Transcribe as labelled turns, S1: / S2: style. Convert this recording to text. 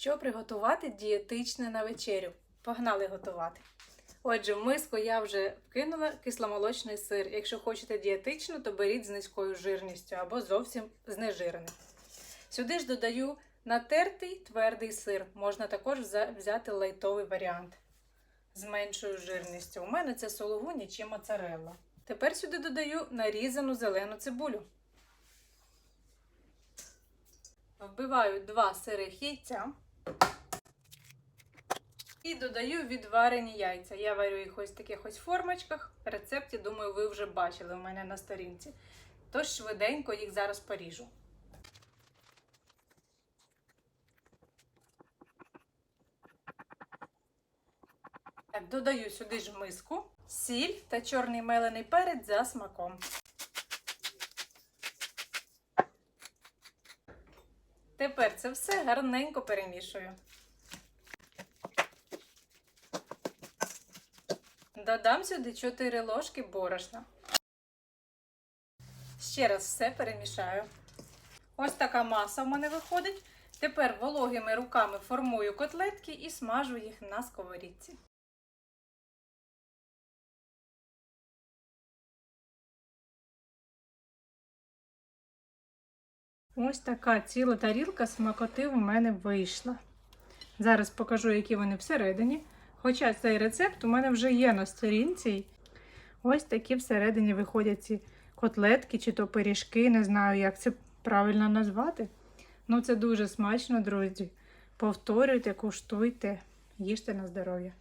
S1: Що приготувати дієтичне на вечерю? Погнали готувати. Отже, в миску я вже вкинула кисломолочний сир. Якщо хочете дієтично, то беріть з низькою жирністю або зовсім знежирений. Сюди ж додаю натертий твердий сир. Можна також взяти лайтовий варіант з меншою жирністю. У мене це сологуні чи моцарелла. Тепер сюди додаю нарізану зелену цибулю. Вбиваю два сирих яйця. І додаю відварені яйця. Я варю їх ось в таких ось формочках. Рецепті, думаю, ви вже бачили у мене на сторінці. Тож швиденько їх зараз поріжу. Так, додаю сюди ж миску сіль та чорний мелений перець за смаком. Тепер це все гарненько перемішую. Додам сюди 4 ложки борошна. Ще раз все перемішаю. Ось така маса в мене виходить. Тепер вологими руками формую котлетки і смажу їх на сковорідці. Ось така ціла тарілка смакоти в мене вийшла. Зараз покажу, які вони всередині. Хоча цей рецепт у мене вже є на сторінці. Ось такі всередині виходять ці котлетки чи то пиріжки, не знаю, як це правильно назвати. Ну, це дуже смачно, друзі. Повторюйте, куштуйте, їжте на здоров'я.